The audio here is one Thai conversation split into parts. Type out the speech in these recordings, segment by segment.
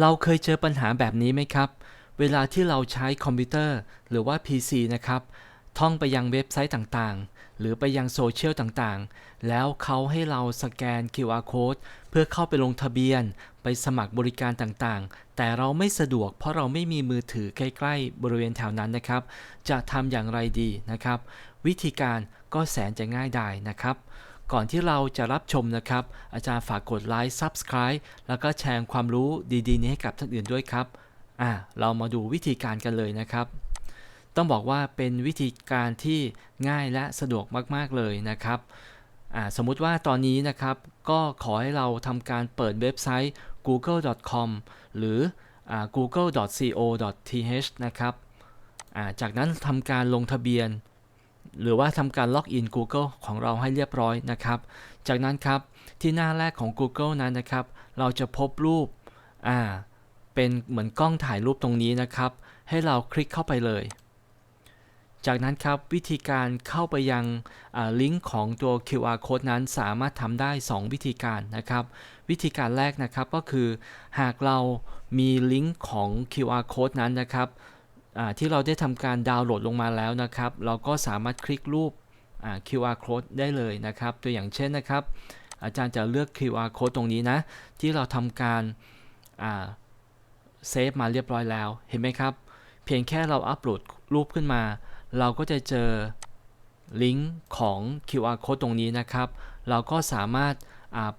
เราเคยเจอปัญหาแบบนี้ไหมครับ เวลาที่เราใช้คอมพิวเตอร์หรือว่า PC นะครับ ท่องไปยังเว็บไซต์ต่างๆ หรือไปยังโซเชียลต่างๆ แล้วเขาให้เราสแกน QR code เพื่อเข้าไปลงทะเบียน ไปสมัครบริการต่างๆ แต่เราไม่สะดวกเพราะเราไม่มีมือถือใกล้ๆ บริเวณแถวนั้นนะครับ จะทำอย่างไรดีนะครับ วิธีการก็แสนจะง่ายดายนะครับ ก่อนที่เราจะรับชมนะครับ อาจารย์ฝากกดไลค์ Subscribe แล้วก็แชร์ความรู้ดีๆ นี้ให้กับท่านอื่นด้วยครับอ่าเรามาดูวิธีการกันเลยนะครับ ต้องบอกว่าเป็นวิธีการที่ง่ายและสะดวกมากๆเลยนะครับอ่าสมมุติว่าตอนนี้นะครับก็ขอให้เราทำการเปิดเว็บไซต์ google.com หรืออ google.co.th นะครับจากนั้นทำการลงทะเบียน หรือว่าทำการล็อกอิน Google ของเราให้เรียบร้อยนะครับ จากนั้นครับที่หน้าแรกของ Google นั้นนะครับ เราจะพบรูปอ่าเป็นเหมือนกล้องถ่ายรูปตรงนี้นะครับ ให้เราคลิกเข้าไปเลย จากนั้นครับวิธีการเข้าไปยังลิงก์ของตัว QR code นั้นสามารถทำได้ 2 วิธีการนะครับ วิธีการแรกนะครับก็คือ หากเรามีลิงก์ของ QR code นั้นนะครับ ที่เราได้ทำการดาวน์โหลดลงมาแล้วนะครับ เราก็สามารถคลิกรูป QR code ได้เลยนะครับ ตัวอย่างเช่นนะครับ อาจารย์จะเลือก QR code ตรงนี้นะ ที่เราทำการเซฟมาเรียบร้อยแล้ว เห็นไหมครับ เพียงแค่เราอัปโหลดรูปขึ้นมา เราก็จะเจอลิงก์ของ QR code ตรงนี้นะครับ เราก็สามารถ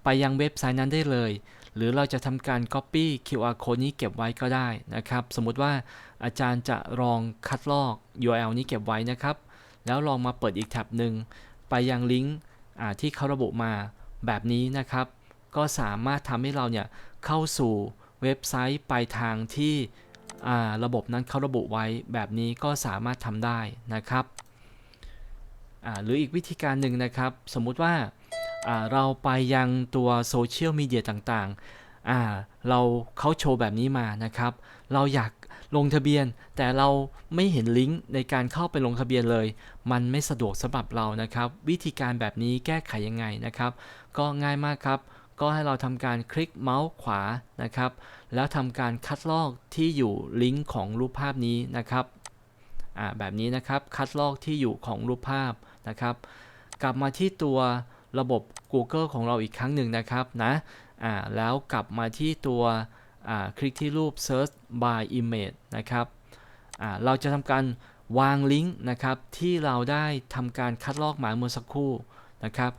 ไปยังเว็บไซต์นั้นได้เลย หรือเราจะทำการ Copy QR code นี้เก็บไว้ก็ได้นะครับ สมมติว่าอาจารย์จะลองคัดลอก URL นี้เก็บไว้นะครับ แล้วลองมาเปิดอีกแท็บหนึ่งไปยังลิงก์ที่เขาระบุมาแบบนี้นะครับ ก็สามารถทำให้เราเนี่ยเข้าสู่เว็บไซต์ปลายทางที่ระบบนั้นเขาระบุไว้แบบนี้ก็สามารถทำได้นะครับหรืออีกวิธีการหนึ่งนะครับ สมมุติว่า เราไปยังตัวโซเชียลมีเดียต่างๆ เราเขาโชว์แบบนี้มานะครับ เราอยากลงทะเบียน แต่เราไม่เห็นลิงก์ในการเข้าไปลงทะเบียนเลย มันไม่สะดวกสำหรับเรานะครับ วิธีการแบบนี้แก้ไขยังไงนะครับ ก็ง่ายมากครับ ก็ให้เราทำการคลิกเมาส์ขวานะครับ แล้วทำการคัดลอกที่อยู่ลิงก์ของรูปภาพนี้นะครับแบบนี้นะครับคัดลอกที่อยู่ของรูปภาพนะครับ กลับมาที่ตัว ระบบ Google ของเราอีกครั้งหนึ่งนะครับนะอ่าแล้วกลับมาที่ตัวอ่าคลิกที่รูป search by image นะครับอ่าเราจะทำการวางลิงก์นะครับที่เราได้ทำการคัดลอกมาเมื่อสักครู่นะครับ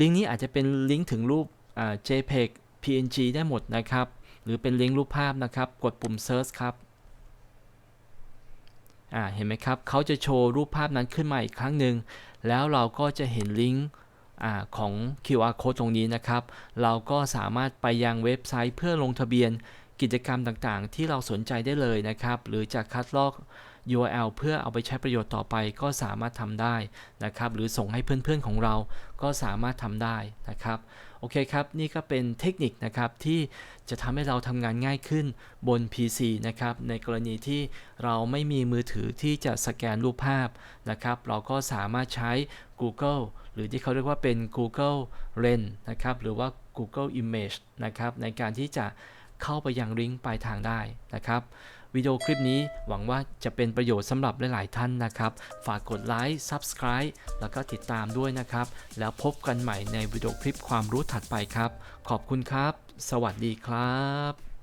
ลิงก์นี้อาจจะเป็นลิงก์ถึงรูป JPEG PNG ได้หมดนะครับ หรือเป็นลิงก์รูปภาพนะครับ กดปุ่ม Search ครับเห็นไหมครับเขาจะโชว์รูปภาพนั้นขึ้นมาอีกครั้งหนึ่งแล้วเราก็จะเห็นลิงก์ ของ QR code ตรงนี้นะครับ เราก็สามารถไปยังเว็บไซต์เพื่อลงทะเบียนกิจกรรมต่างๆ ที่เราสนใจได้เลยนะครับ หรือจะคัดลอก URL เพื่อเอาไปใช้ประโยชน์ต่อไปก็สามารถทำได้นะครับ หรือส่งให้เพื่อนๆของเราก็สามารถทำได้นะครับ โอเคครับ นี่ก็เป็นเทคนิคนะครับที่จะทำให้เราทำงานง่ายขึ้นบน PC นะครับ ในกรณีที่เราไม่มีมือถือที่จะสแกนรูปภาพนะครับ เราก็สามารถใช้ Google หรือที่เขาเรียกว่าเป็น Google Lens นะครับ หรือว่า Google Image นะครับ ในการที่จะ เข้าไปยังลิงก์ปลายทางได้นะครับวิดีโอคลิปนี้หวังว่าจะเป็นประโยชน์สำหรับหลาย ๆ ท่านนะครับ ฝากกดไลค์ Subscribe แล้วก็ติดตามด้วยนะครับ แล้วพบกันใหม่ในวิดีโอคลิปความรู้ถัดไปครับ ขอบคุณครับ สวัสดีครับ